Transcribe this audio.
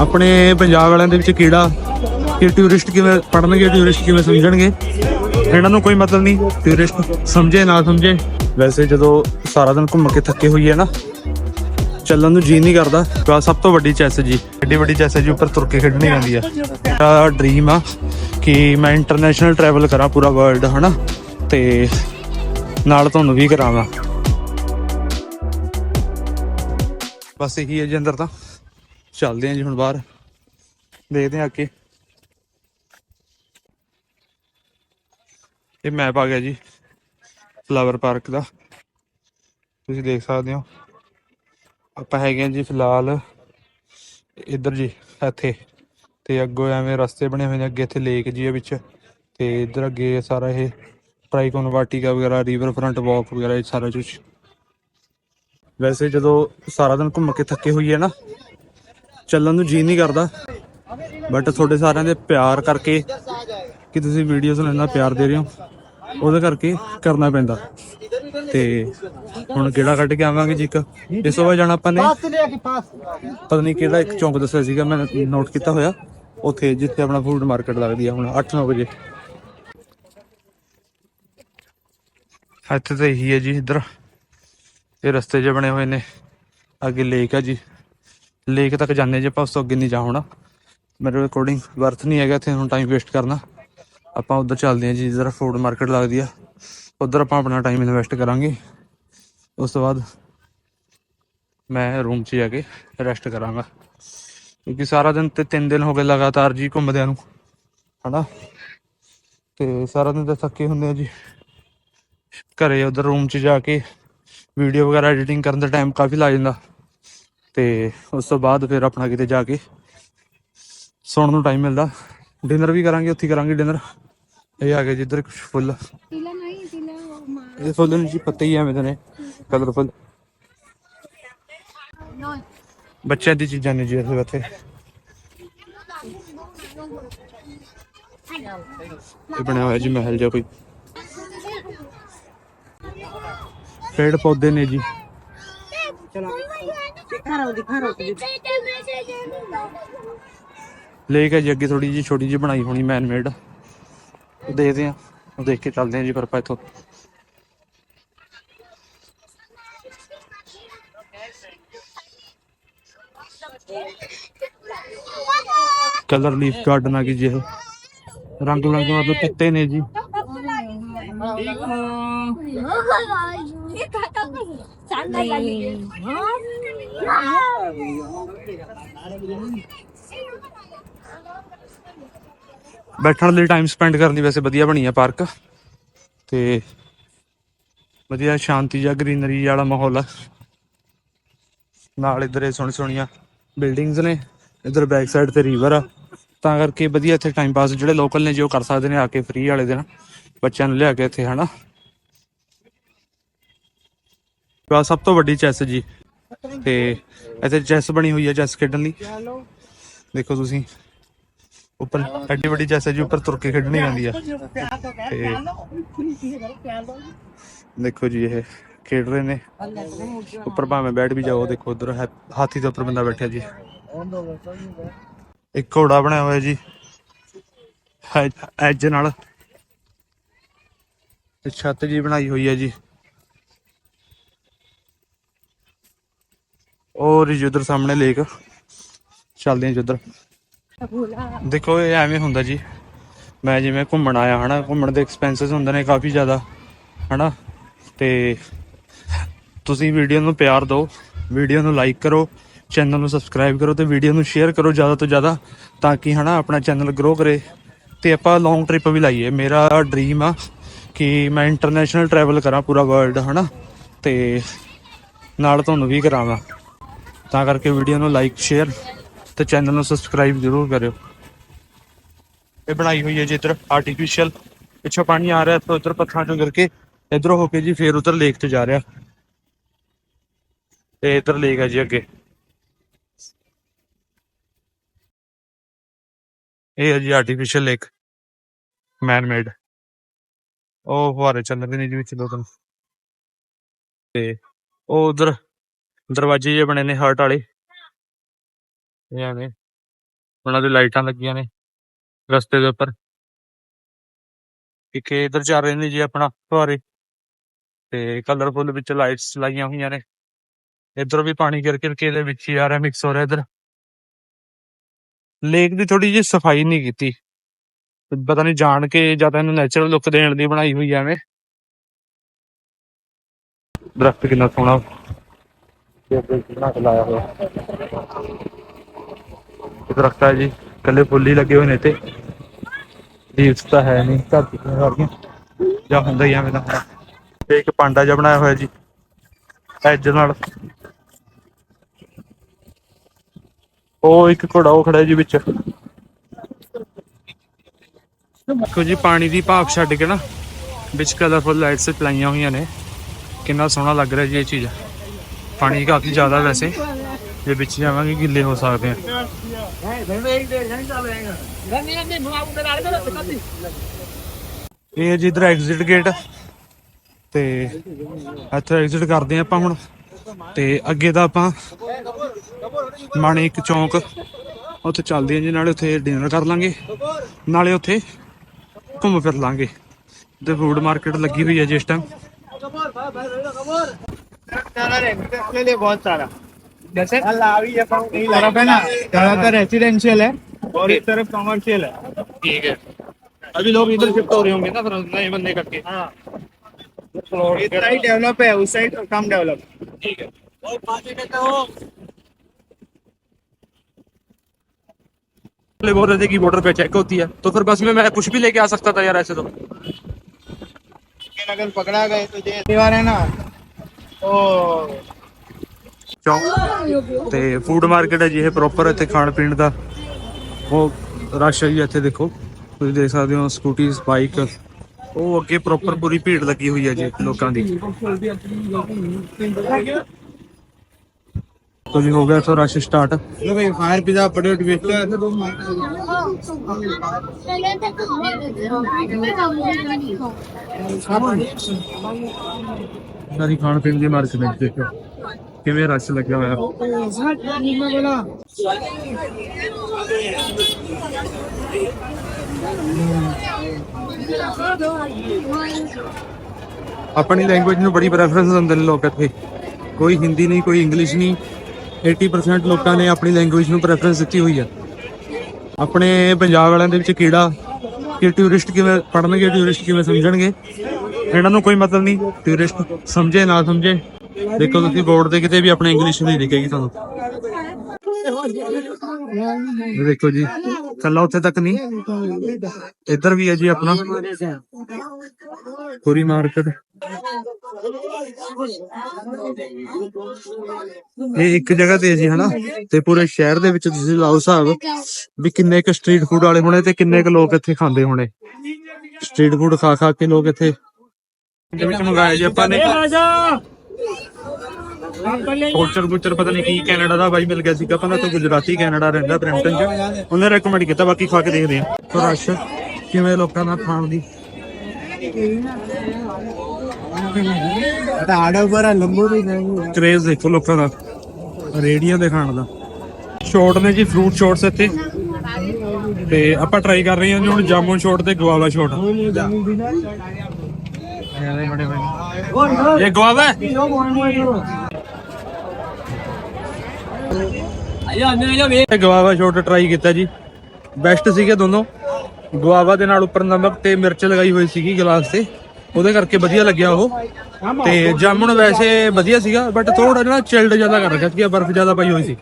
ਆਪਣੇ ਪੰਜਾਬ ਵਾਲਿਆਂ ਦੇ ਵਿੱਚ ਕੀੜਾ ਕਿ ਟੂਰਿਸਟ ਕਿਵੇਂ ਪੜਨਗੇ ਟੂਰਿਸਟ ਕਿਵੇਂ ਸਮਝਣਗੇ, ਇਹਨਾਂ ਨੂੰ ਕੋਈ ਮਤਲਬ ਨਹੀਂ ਟੂਰਿਸਟ ਸਮਝੇ, ਨਾ ਸਮਝੇ। ਵੈਸੇ ਜਦੋਂ ਸਾਰਾ ਦਿਨ ਘੁੰਮ ਕੇ ਥੱਕੇ ਹੋਈਏ ਨਾ, ਚੱਲਣ ਨੂੰ ਜੀ ਨਹੀਂ ਕਰਦਾ। ਤਾਂ ਸਭ ਤੋਂ ਵੱਡੀ ਚੈਸ ਜੀ, ਐਡੀ ਵੱਡੀ ਚੈਸ ਜੀ, ਉੱਪਰ ਤੁਰ ਕੇ ਖੇਡਣੀ ਪੈਂਦੀ ਆ ਮੇਰਾ ਡ੍ਰੀਮ ਆ ਕਿ ਮੈਂ ਇੰਟਰਨੈਸ਼ਨਲ ਟਰੈਵਲ ਕਰਾਂ ਪੂਰਾ ਵਰਲਡ ਹਨਾ? ਤੇ ਨਾਲ ਤੁਹਾਨੂੰ ਵੀ ਕਰਾਵਾਂ। ਬਸ ਇਹੀ ਹੈ ਜੀ ਅੰਦਰ ਤਾਂ। ਚੱਲਦੇ ਆਂ ਜੀ ਹੁਣ ਬਾਹਰ। ਦੇਖਦੇ ਆਂ ਅੱਗੇ। ਇਹ ਮੈਪ ਆ ਗਿਆ ਜੀ ਫਲਾਵਰ ਪਾਰਕ ਦਾ। ਤੁਸੀਂ ਦੇਖ ਸਕਦੇ ਹੋ ਆਪਾਂ ਹੈਗੇ ਆਂ ਜੀ ਫਿਲਹਾਲ ਇੱਧਰ ਜੀ, ਇੱਥੇ। ਤੇ ਅੱਗੋਂ ਐਵੇਂ ਰਸਤੇ ਬਣੇ ਹੋਏ ਨੇ, ਅੱਗੇ ਇੱਥੇ ਲੇਕ ਜੀ ਹੈ ਵਿੱਚ। ਤੇ ਇੱਧਰ ਅੱਗੇ ਸਾਰਾ ਇਹ ਟ੍ਰਾਈਕੋਨ ਵਾਟੀਕਾ ਵਗੈਰਾ ਰਿਵਰ ਫਰੰਟ ਵਾਕ ਵਗੈਰਾ, ਇਹ ਸਾਰਾ ਕੁਝ ਵੈਸੇ ਜਦੋਂ ਸਾਰਾ ਦਿਨ ਘੁੰਮ ਕੇ ਥੱਕੇ ਹੋਈਏ ਨਾ ਚੱਲਣ ਨੂੰ ਜੀ ਨਹੀਂ ਕਰਦਾ। ਬਟ ਤੁਹਾਡੇ ਸਾਰਿਆਂ ਦੇ ਪਿਆਰ ਕਰਕੇ ਕਿ ਤੁਸੀਂ ਵੀਡੀਓਜ਼ ਨੂੰ ਇੰਨਾ ਪਿਆਰ ਦੇ ਰਹੇ ਹੋ, ਉਹਦੇ ਕਰਕੇ ਕਰਨਾ ਪੈਂਦਾ। ਤੇ ਹੁਣ ਕਿਹੜਾ ਕੱਢ ਕੇ ਆਵਾਂਗੇ ਜੀ ਇੱਕ। ਇਸ ਤੋਂ ਜਾਣਾ ਆਪਾਂ ਨੇ ਪਤਾ ਨਹੀਂ ਕਿਹੜਾ ਇੱਕ ਚੌਂਕ ਦੱਸਿਆ ਸੀਗਾ, ਮੈਂ ਨੋਟ ਕੀਤਾ ਹੋਇਆ। ਉੱਥੇ ਜਿੱਥੇ ਆਪਣਾ ਫੂਡ ਮਾਰਕੀਟ ਲੱਗਦੀ ਆ, ਹੁਣ 8-9 ਵਜੇ। ਇੱਥੇ ਤਾਂ ਇਹੀ ਹੈ ਜੀ ਇੱਧਰ। ਇਹ ਰਸਤੇ ਜੇ ਬਣੇ ਹੋਏ ਨੇ। ਅੱਗੇ ਲੇਕ ਆ ਜੀ। ਲੇਕ ਤੱਕ ਜਾਂਦੇ ਜੇ ਆਪਾਂ ਉਸ ਤੋਂ ਅੱਗੇ ਨਹੀਂ ਜਾ ਹੋਣਾ। ਮੇਰੇ ਅਕੋਰਡਿੰਗ ਵਰਥ ਨਹੀਂ ਹੈਗਾ ਇੱਥੇ, ਹੁਣ ਟਾਈਮ ਵੇਸਟ ਕਰਨਾ। ਆਪਾਂ ਉਧਰ ਚੱਲਦੇ ਹਾਂ ਜੀ, ਜਿੱਧਰ ਫੂਡ ਮਾਰਕੀਟ ਲੱਗਦੀ ਆ। ਉਧਰ ਆਪਾਂ ਆਪਣਾ ਟਾਈਮ ਇਨਵੈਸਟ ਕਰਾਂਗੇ। ਉਸ ਤੋਂ ਬਾਅਦ ਮੈਂ ਰੂਮ 'ਚ ਜਾ ਕੇ ਰੈਸਟ ਕਰਾਂਗਾ। ਕਿਉਂਕਿ ਸਾਰਾ ਦਿਨ ਤੇ 3 ਦਿਨ ਹੋ ਗਏ ਲਗਾਤਾਰ ਜੀ ਘੁੰਮਦਿਆਂ ਨੂੰ, ਹਨਾ? ਤੇ ਸਾਰਾ ਦਿਨ ਤਾਂ ਥੱਕੇ ਹੁੰਦੇ ਆ ਜੀ। ਘਰੇ ਉਧਰ ਰੂਮ 'ਚ ਜਾ ਕੇ ਵੀਡੀਓ ਵਗੈਰਾ ਐਡੀਟਿੰਗ ਕਰਨ ਦਾ ਟਾਈਮ ਕਾਫੀ ਲੱਗ ਜਾਂਦਾ। ਤੇ ਉਸ ਤੋਂ ਬਾਅਦ ਫਿਰ ਆਪਣਾ ਕਿਤੇ ਜਾ ਕੇ ਸੌਣ ਨੂੰ ਟਾਈਮ ਮਿਲਦਾ। ਡਿਨਰ ਵੀ ਕਰਾਂਗੇ ਉੱਥੇ ਕਰਾਂਗੇ ਡਿਨਰ ਇਹ ਆ ਗਿਆ ਜਿੱਧਰ ਕੁਝ ਫੁੱਲ। ਇਹ ਫੁੱਲ ਨੂੰ ਜੀ ਪੱਤੇ ਹੀ ਨੇ ਕਲਰਫੁੱਲ ਬੱਚਿਆਂ ਦੀ ਚੀਜ਼ਾਂ ਨੇ ਜੀ ਇੱਥੇ ਉੱਥੇ ਇਹ ਬਣਿਆ ਹੋਇਆ ਜੀ ਮਹਿਲ ਜਿਹਾ ਕੋਈ। ਪੇੜ ਪੌਦੇ ਨੇ ਜੀ। ਲੇਕ ਹੈ ਜੀ ਅੱਗੇ ਥੋੜੀ ਜੀ ਛੋਟੀ ਜੀ ਬਣਾਈ ਹੋਣੀ ਮੈਨ ਮੇਡ ਦੇਖਦੇ ਆ ਦੇਖ ਕੇ ਚੱਲਦੇ ਆ ਜੀ ਫਿਰ ਆਪਾਂ ਇੱਥੋਂ। ਕਲਰ ਲੀਫ ਗਾਰਡਨ ਆ ਗਈ ਜੀ ਇਹ। ਰੰਗ ਬਿਰੰਗੇ ਮਤਲਬ ਪੱਤੇ ਨੇ ਜੀ। ਬੈਠਣ ਲਈ ਟਾਈਮ ਸਪੈਂਡ ਕਰਨ ਲਈ ਵੈਸੇ ਵਧੀਆ ਬਣੀ ਆ ਪਾਰਕ ਤੇ ਵਧੀਆ ਸ਼ਾਂਤੀ ਜਾਂ ਗ੍ਰੀਨਰੀ ਵਾਲਾ ਮਾਹੌਲ ਆ। ਨਾਲ ਇਧਰ ਸੋਹਣੀ ਸੋਹਣੀਆਂ ਬਿਲਡਿੰਗਸ ਨੇ, ਇਧਰ ਬੈਕ ਸਾਈਡ ਤੇ ਰਿਵਰ ਆ। ਤਾਂ ਕਰਕੇ ਵਧੀਆ ਇੱਥੇ ਟਾਈਮ ਪਾਸ ਜਿਹੜੇ ਲੋਕਲ ਨੇ ਜੋ ਕਰ ਸਕਦੇ ਨੇ ਆ ਕੇ ਫ੍ਰੀ ਵਾਲੇ ਦਿਨ, ਬੱਚਿਆਂ ਨੂੰ ਲਿਆ ਕੇ ਇੱਥੇ, ਹਨਾ। ਆ ਸਭ ਤੋਂ ਵੱਡੀ ਚੈਸ ਜੀ। ਤੇ ਇੱਥੇ ਚੈਸ ਬਣੀ ਹੋਈ ਹੈ ਚੈਸ ਖੇਡਣ ਲਈ। ਦੇਖੋ ਤੁਸੀਂ, ਉੱਪਰ ਐਡੀ ਵੱਡੀ ਚੈਸ ਹੈ ਜੀ, ਉੱਪਰ ਤੁਰ ਕੇ ਖੇਡਣੀ ਪੈਂਦੀ ਆ। ਤੇ ਦੇਖੋ ਜੀ, ਇਹ ਖੇਡ ਰਹੇ ਨੇ। ਉੱਪਰ ਭਾਵੇਂ ਬੈਠ ਵੀ ਜਾਓ, ਦੇਖੋ ਉਧਰ ਹਾਥੀ ਦੇ ਉੱਪਰ ਬੰਦਾ ਬੈਠਿਆ ਜੀ। ਇੱਕ ਘੋੜਾ ਬਣਾਇਆ ਹੋਇਆ ਜੀ ਐਜ ਨਾਲ। ਛੱਤ ਜੀ ਬਣਾਈ ਹੋਈ ਹੈ ਜੀ। ਔਰ ਜੀ ਉਧਰ ਸਾਹਮਣੇ ਲੇਕ। ਚੱਲਦੇ ਹਾਂ ਉਧਰ। ਦੇਖੋ, ਇਹ ਐਵੇਂ ਹੁੰਦਾ ਜੀ। ਮੈਂ ਜਿਵੇਂ ਘੁੰਮਣ ਆਇਆ, ਹਨਾ, ਘੁੰਮਣ ਦੇ ਐਕਸਪੈਂਸਸ ਹੁੰਦੇ ਨੇ ਕਾਫੀ ਜ਼ਿਆਦਾ, ਹਨਾ। ਤੇ ਤੁਸੀਂ ਵੀਡੀਓ ਨੂੰ ਪਿਆਰ ਦਿਓ, ਵੀਡੀਓ ਨੂੰ ਲਾਈਕ ਕਰੋ ਚੈਨਲ ਨੂੰ ਸਬਸਕ੍ਰਾਈਬ ਕਰੋ ਤੇ ਵੀਡੀਓ ਨੂੰ ਸ਼ੇਅਰ ਕਰੋ ਜ਼ਿਆਦਾ ਤੋਂ ਜ਼ਿਆਦਾ ਤਾਂ ਕਿ, ਹਨਾ, ਆਪਣਾ ਚੈਨਲ ਗਰੋ ਕਰੇ। ਤੇ ਆਪਾਂ ਲੌਂਗ ਟ੍ਰਿਪ ਵੀ ਲਾਈਏ। ਮੇਰਾ ਡ੍ਰੀਮ ਆ ਕਿ ਮੈਂ ਇੰਟਰਨੈਸ਼ਨਲ ਟਰੈਵਲ ਕਰਾਂ ਪੂਰਾ ਵਰਲਡ ਹਨਾ। ਤੇ ਨਾਲ ਤੁਹਾਨੂੰ ਵੀ ਕਰਾਵਾਂ ਤਾਂ ਕਰਕੇ ਵੀਡੀਓ ਨੂੰ ਲਾਈਕ ਸ਼ੇਅਰ ਤੇ ਚੈਨਲ ਨੂੰ ਸਬਸਕ੍ਰਾਈਬ ਜ਼ਰੂਰ ਕਰਿਓ। ਇਹ ਬਣਾਈ ਹੋਈ ਹੈ ਜੀ ਇੱਧਰ ਆਰਟੀਫੀਸ਼ੀਅਲ ਪਿੱਛੋਂ ਪਾਣੀ ਆ ਰਿਹਾ, ਇੱਥੋਂ ਇੱਧਰ ਪੱਥਰਾਂ ਚੋਂ ਗਿਰ ਕੇ ਇੱਧਰੋਂ ਹੋ ਕੇ ਜੀ ਫੇਰ ਉਧਰ ਲੇਕ 'ਚ ਜਾ ਰਿਹਾ। ਤੇ ਇੱਧਰ ਲੇਕ ਹੈ ਜੀ ਅੱਗੇ। ਇਹ ਹੈ ਜੀ ਆਰਟੀਫੀਸ਼ੀਅਲ ਲੇਕ ਮੈਨ ਮੇਡ ਉਹ ਫੁਹਾਰੇ ਚੱਲ ਰਹੇ ਨੇ ਜੀ ਵਿੱਚ ਦੋ ਤਿੰਨ। ਤੇ ਉਹ ਉਧਰ ਦਰਵਾਜ਼ੇ ਜਿਹੇ ਬਣੇ ਨੇ ਹਰਟ ਵਾਲੇ। ਇਹ ਐਵੇਂ ਉਹਨਾਂ ਦੀ ਲਾਈਟਾਂ ਲੱਗੀਆਂ ਨੇ ਰਸਤੇ ਦੇ ਉੱਪਰ। ਇੱਕ ਇਧਰ ਚੱਲ ਰਹੇ ਨੇ ਜੀ ਆਪਣਾ ਫੁਹਾਰੇ। ਤੇ ਕਲਰਫੁੱਲ ਵਿੱਚ ਲਾਈਟਸ ਲਾਈਆਂ ਹੋਈਆਂ ਨੇ। ਇਧਰ ਵੀ ਪਾਣੀ ਗਿਰ ਗਿਰ ਕੇ ਇਹਦੇ ਵਿੱਚ ਹੀ ਆ ਰਿਹਾ ਮਿਕਸ ਹੋ ਰਿਹਾ ਇਧਰ। ਲੇਕ ਦੀ ਥੋੜੀ ਜਿਹੀ ਸਫ਼ਾਈ ਨਹੀਂ ਕੀਤੀ। ਪਤਾ ਨਹੀਂ ਜਾਣ ਕੇ ਜਾਂ ਤਾਂ ਇਹਨੂੰ ਨੈਚੁਰਲ ਲੁੱਕ ਦੇਣ ਦੀ ਬਣਾਈ ਹੋਈ ਐਵੇਂ। ਦਰਖਤ ਕਿੰਨਾ ਸੋਹਣਾ ਤੇ ਅੱਗੇ ਬਣਾ ਕੇ ਹੋਇਆ। ਦਰਖਤ ਹੈ ਜੀ ਕੱਲੇ ਫੁੱਲ ਹੀ ਲੱਗੇ ਹੋਏ ਨੇ ਤੇ ਲੀਵਸ ਤਾਂ ਹੈ ਨਹੀਂ, ਘਰ ਦੀਆਂ ਸਾਰੀਆਂ। ਜਾਂ ਹੁੰਦਾ ਹੀ ਐਵੇਂ ਦਾ ਹੋਣਾ ਤੇ ਇੱਕ ਪਾਂਡਾ ਜਿਹਾ ਬਣਾਇਆ ਹੋਇਆ ਜੀ ਐਜ ਨਾਲ। ਉਹ ਇੱਕ ਘੋੜਾ, ਉਹ ਖੜਾ ਜੀ ਵਿੱਚ। ਦੇਖੋ ਜੀ, ਪਾਣੀ ਦੀ ਭਾਪ ਛੱਡ ਕੇ ਨਾ ਵਿੱਚ ਕਲਰਫੁੱਲ ਲਾਈਟਸ ਲਾਈਆਂ ਹੋਈਆਂ ਨੇ। ਕਿੰਨਾ ਸੋਹਣਾ ਲੱਗ ਰਿਹਾ ਜੀ ਇਹ ਚੀਜ਼। ਪਾਣੀ ਕਾਫੀ ਜ਼ਿਆਦਾ ਵੈਸੇ। ਜੇ ਵਿੱਚ ਜਾਵਾਂਗੇ ਗਿੱਲੇ ਹੋ ਸਕਦੇ ਆ। ਇਹ ਹੈ ਜੀ ਇਧਰ ਐਗਜ਼ਿਟ ਗੇਟ ਤੇ ਇੱਥੇ ਐਗਜ਼ਿਟ ਕਰਦੇ ਆ ਆਪਾਂ ਹੁਣ। ਤੇ ਅੱਗੇ ਦਾ ਆਪਾਂ ਮਾਣਿਕ ਚੌਂਕ। ਉੱਥੇ ਚੱਲਦੇ ਆ ਜੀ, ਨਾਲੇ ਉੱਥੇ ਡਿਨਰ ਕਰ ਲਾਂਗੇ। ਨਾਲੇ ਉੱਥੇ ਘੁੰਮ ਫਿਰ ਲਾਂਗੇ। ਤੇ ਫੂਡ ਮਾਰਕੀਟ ਲੱਗੀ ਹੋਈ ਹੈ ਜਿਸ ਟਾਈਮ के लिए बहुत सारा। जैसे? तरफ़ है ना ज़्यादातर रेसिडेंशियल है। और इस तरफ़ कमर्शियल है। ठीक है। अभी लोग इधर शिफ्ट हो रहे होंगे ना फिर नए बंदे करके। हाँ। इस साइड डेवलप है उस साइड कम डेवलप ठीक है। बोल रहे थे कि बॉर्डर पे चेक होती है। तो फिर बस में मैं कुछ भी लेके आ सकता था यार ऐसे तो। लेकिन अगर पकड़ा गए तो ये दीवार है ना ਤੇ ਫੂਡ ਮਾਰਕੀਟ ਹੈ ਜੀ ਇਹ ਪ੍ਰੋਪਰ ਇੱਥੇ ਖਾਣ ਪੀਣ ਦਾ। ਉਹ ਰਸ਼ ਹੈ ਜੀ ਇੱਥੇ ਦੇਖੋ। ਤੁਸੀਂ ਦੇਖ ਸਕਦੇ ਹੋ ਸਕੂਟੀ ਬਾਈਕ ਉਹ ਅੱਗੇ ਪ੍ਰੋਪਰ ਪੂਰੀ ਭੀੜ ਲੱਗੀ ਹੋਈ ਹੈ ਜੀ ਲੋਕਾਂ ਦੀ। ਤੋ ਜੀ ਹੋ ਗਿਆ ਸੋ ਰਸ਼ ਸਟਾਰਟ ਲੋ ਬਈ ਫਾਇਰ ਪੀਜ਼ਾ ਪੜੇ ਟਵਿਸਟਰ ਉਹਨਾਂ ਖਾਣ ਪੀਣ ਦੀ ਮਾਰਕੀਟ ਦੇਖੋ ਕਿਵੇਂ ਰਸ਼ ਲੱਗਿਆ ਹੋਇਆ? ਆਪਣੀ ਲੈਂਗੁਏਜ ਨੂੰ ਬੜੀ ਪ੍ਰੈਫਰੈਂਸ ਦਿੰਦੇ ਨੇ ਲੋਕ ਇੱਥੇ। ਕੋਈ ਹਿੰਦੀ ਨਹੀਂ, ਕੋਈ ਇੰਗਲਿਸ਼ ਨਹੀਂ। 80% ਲੋਕਾਂ ਨੇ ਆਪਣੀ ਲੈਂਗੁਏਜ ਨੂੰ ਪ੍ਰੈਫਰੈਂਸ ਦਿੱਤੀ ਹੋਈ ਹੈ ਆਪਣੇ ਪੰਜਾਬ ਵਾਲਿਆਂ ਦੇ ਵਿੱਚ ਕਿਹੜਾ, ਕਿ ਟੂਰਿਸਟ ਕਿਵੇਂ ਪੜਨਗੇ ਟੂਰਿਸਟ ਕਿਵੇਂ ਸਮਝਣਗੇ? ਇਹਨਾਂ ਨੂੰ ਕੋਈ ਮਤਲਬ ਨਹੀਂ ਟੂਰਿਸਟ ਸਮਝੇ, ਨਾ ਸਮਝੇ। ਦੇਖੋ ਤੁਸੀਂ ਬੋਰਡ ਤੇ ਕਿਤੇ ਵੀ ਆਪਣੀ ਇੰਗਲਿਸ਼ ਨਹੀਂ ਦਿਖੇਗੀ ਤੁਹਾਨੂੰ। ਇਹ ਦੇਖੋ ਜੀ, ਕੱਲਾ ਉੱਥੇ ਤੱਕ ਨਹੀਂ। ਇੱਧਰ ਵੀ ਹੈ ਜੀ ਆਪਣਾ। ਪੂਰੀ ਮਾਰਕੀਟ ਇਹ ਇੱਕ ਜਗ੍ਹਾ ਤੇ ਹੈ ਜੀ, ਹਨਾ? ਤੇ ਪੂਰੇ ਸ਼ਹਿਰ ਦੇ ਵਿੱਚ ਤੁਸੀਂ ਲਾਓ ਹਿਸਾਬ ਵੀ ਕਿੰਨੇ ਕੁ ਸਟਰੀਟ ਫੂਡ ਵਾਲੇ ਹੋਣੇ ਤੇ ਕਿੰਨੇ ਕੁ ਲੋਕ ਇੱਥੇ ਖਾਂਦੇ ਹੋਣੇ। ਸਟਰੀਟ ਫੂਡ ਖਾ ਖਾ ਕੇ ਲੋਕ ਇੱਥੇ ਦੇ ਵਿੱਚ ਪਤਾ ਨਹੀਂ ਕੀ ਕੈਨੇਡਾ ਦਾ ਬਾਈ ਮਿਲ ਗਿਆ ਸੀਗਾ। ਪਹਿਲਾਂ ਤਾਂ ਗੁਜਰਾਤੀ ਕੈਨੇਡਾ ਰਹਿੰਦਾ ਬ੍ਰੈਂਟਨ ਚ। ਉਹਨੇ ਰეკਮੈਂਡ ਕੀਤਾ ਬਾਕੀ ਖਾ ਕੇ ਦੇਖਦੇ ਆ ਸੋ ਰਸ਼ ਕਿਵੇਂ ਲੋਕਾਂ ਦਾ ਖਾਣ ਦੀ? ਤਾਂ ਆੜਾ ਪਰ ਲੰਬੂ ਵੀ ਨਹੀਂ ਕ੍ਰੇਜ਼ ਦੇਖੋ ਲੋਕਾਂ ਦਾ। ਰੇੜੀਆਂ ਦੇ ਖਾਣ ਦਾ। ਸ਼ੋਰਟ ਨੇ ਜੀ ਫਰੂਟ ਸ਼ੋਰਟਸ ਇੱਥੇ। ਤੇ ਆਪਾਂ ਟਰਾਈ ਕਰ ਰਹੇ ਹਾਂ ਜੀ ਹੁਣ ਤੇ ਗਵਾਲਾ ਸ਼ੋਰਟ ਇਹ ਗਵਾਵਾ ਹੈ ਇਹ ਗਵਾਵਾ ਸ਼ਾਰਟ ਟਰਾਈ ਕੀਤਾ ਜੀ। ਬੈਸਟ ਸੀਗੇ ਦੋਨੋਂ। ਗਵਾਵਾ ਦੇ ਨਾਲ ਉੱਪਰ ਨਮਕ ਤੇ ਮਿਰਚ ਲਗਾਈ ਹੋਈ ਸੀਗੀ ਗਲਾਸ ਤੇ। ਉਹਦੇ ਕਰਕੇ ਵਧੀਆ ਲੱਗਿਆ ਉਹ। ਤੇ ਜਾਮੁਨ ਵੈਸੇ ਵਧੀਆ ਸੀਗਾ ਬਟ ਥੋੜਾ ਜਿਹਾ ਚਿਲਡ ਜ਼ਿਆਦਾ ਕਰ ਰੱਖਿਆ ਸੀ ਬਰਫ਼ ਜ਼ਿਆਦਾ ਪਾਈ ਹੋਈ ਸੀ।